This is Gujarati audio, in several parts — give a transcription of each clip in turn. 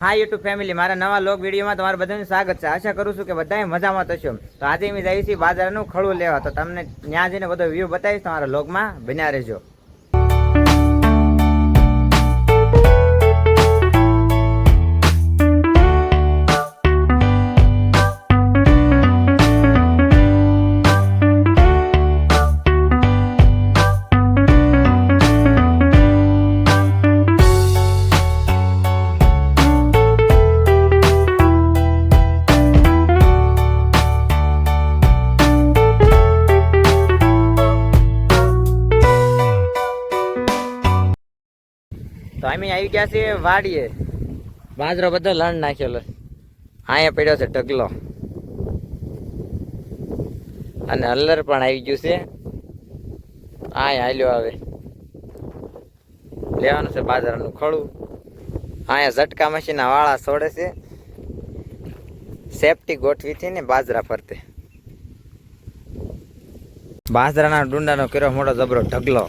હા યુટ્યુબ ફેમિલી મારા નવા લોગ વિડીયોમાં તમારું બધાનું સ્વાગત છે. આશા કરું છું કે બધાએ મજામાં થશો તો આજે અમે જઈએ છીએ બાજારનું ખડું લેવા. તો તમને ત્યાં જઈને બધો વ્યૂ બતાવીશ તમારા લોગમાં. બન્યા રહેજો. તો અમે આવી ગયા છીએ વાડીએ. બાજરો બધો લણ નાખેલો. અહીંયા પડ્યો છે ઢગલો. અને હલ્લર પણ આવી ગયું છે. આ હાલ્યો આવે. લેવાનું છે બાજરાનું ખડું અહીંયા ઝટકા મશીનના વાળા છોડે છે. સેફટી ગોઠવી હતી ને બાજરા ફરતે. બાજરાના ડુંડાનો કર્યો મોટો જબરો ઢગલો.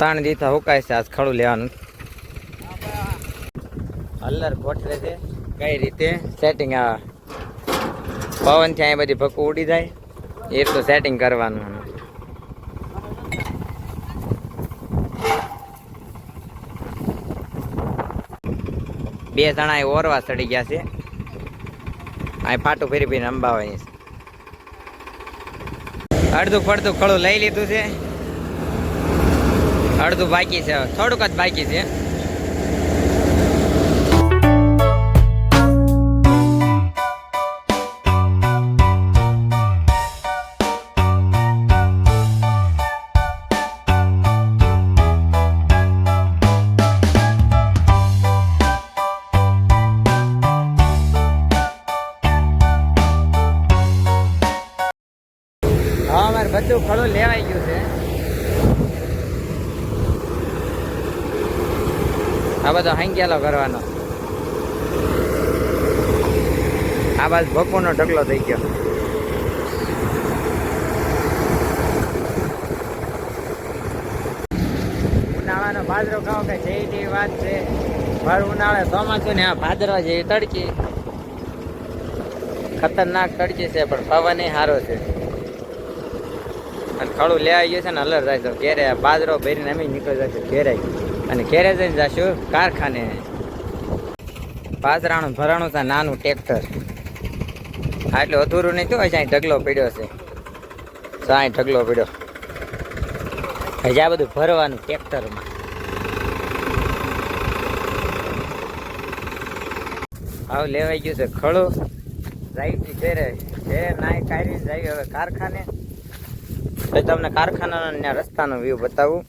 ત્રણ દીથા હુકાય છે, આજ ખડું લેવાનું. હલ્લર ગોઠવે છે, કઈ રીતે સેટિંગ આવે પવનથી અહીં બધી ભકું ઉડી જાય, એ તો સેટિંગ કરવાનું બે જણા એ ઓરવા ચડી ગયા છે. અહીં પાટું ફેરી ફેરી અંબાવાની અડધું પડધું ખડું લઈ લીધું છે. અડધું બાકી છે થોડુંક જ બાકી છે. હા અમારે બધું ખડું લેવાઈ ગયું છે. આ બધો હાંગ્યાલો કરવાનો. આ બાજુ બપોરનો ઢગલો થઈ ગયો. ઉનાળાનો બાજરો ખાવ કે જે જેવી વાત છે. ભર ઉનાળે ચોમાસું ને આ ભાદરવા જેવી તડકી. ખતરનાક તડકી છે, પણ પવન સારો છે. અને ખડું લેવા ગયું છે ને અલર જાય ઘેરે બાજરો ભરીને અમે નીકળી જશું ઘેરે. અને ઘેરે જઈને જશું કારખાને. બાજરાનું ભરાણું છે નાનું ટ્રેક્ટર. હા એટલે અધૂરું નહીં થયું અહીં ઢગલો પડ્યો છે. તો અહીં ઢગલો પડ્યો. હજી આ બધું ભરવાનું ટ્રેક્ટરમાં. આવું લેવાઈ ગયું છે ખડું. રાઈટ ઘેરે. ઘેરે નાય કાઢીને જાય હવે કારખાને. તો તમને કારખાનાના રસ્તાનો વ્યૂ બતાવું.